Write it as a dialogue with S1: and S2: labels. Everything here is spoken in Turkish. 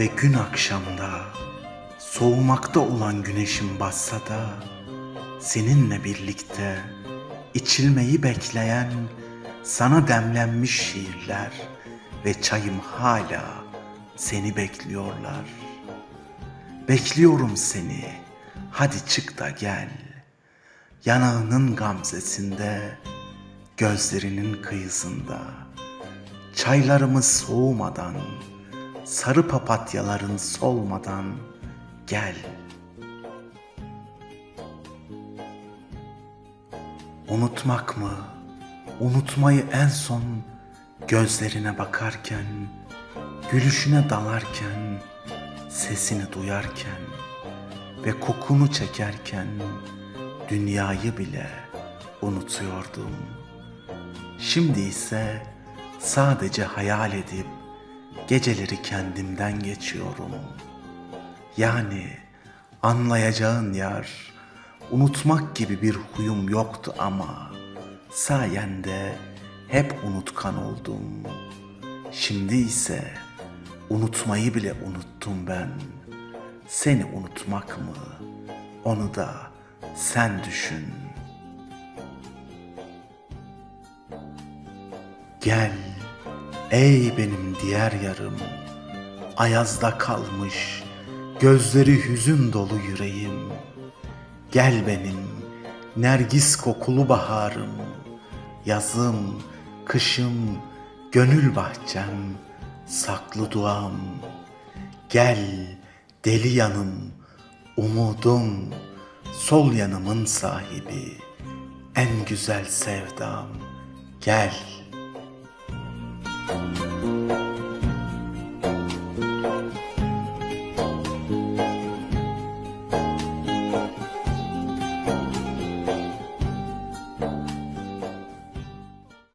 S1: Ve gün akşamda soğumakta olan güneşin batsa da seninle birlikte içilmeyi bekleyen sana demlenmiş şiirler ve çayım hala seni bekliyorlar. Bekliyorum seni. Hadi çık da gel. Yanağının gamzesinde, gözlerinin kıyısında. Çaylarımız soğumadan, sarı papatyaların solmadan gel. Unutmak mı? Unutmayı en son gözlerine bakarken, gülüşüne dalarken, sesini duyarken ve kokunu çekerken dünyayı bile unutuyordum. Şimdi ise sadece hayal edip geceleri kendimden geçiyorum. Yani anlayacağın yar, unutmak gibi bir huyum yoktu ama sayende hep unutkan oldum. Şimdi ise unutmayı bile unuttum ben. Seni unutmak mı? Onu da sen düşün. Gel ey benim diğer yarım Ayazda kalmış gözleri hüzün dolu yüreğim. Gel benim nergis kokulu baharım Yazım, kışım, gönül bahçem, saklı duam. Gel deli yanım, umudum, sol yanımın sahibi En güzel sevdam, gel.'' Thank you.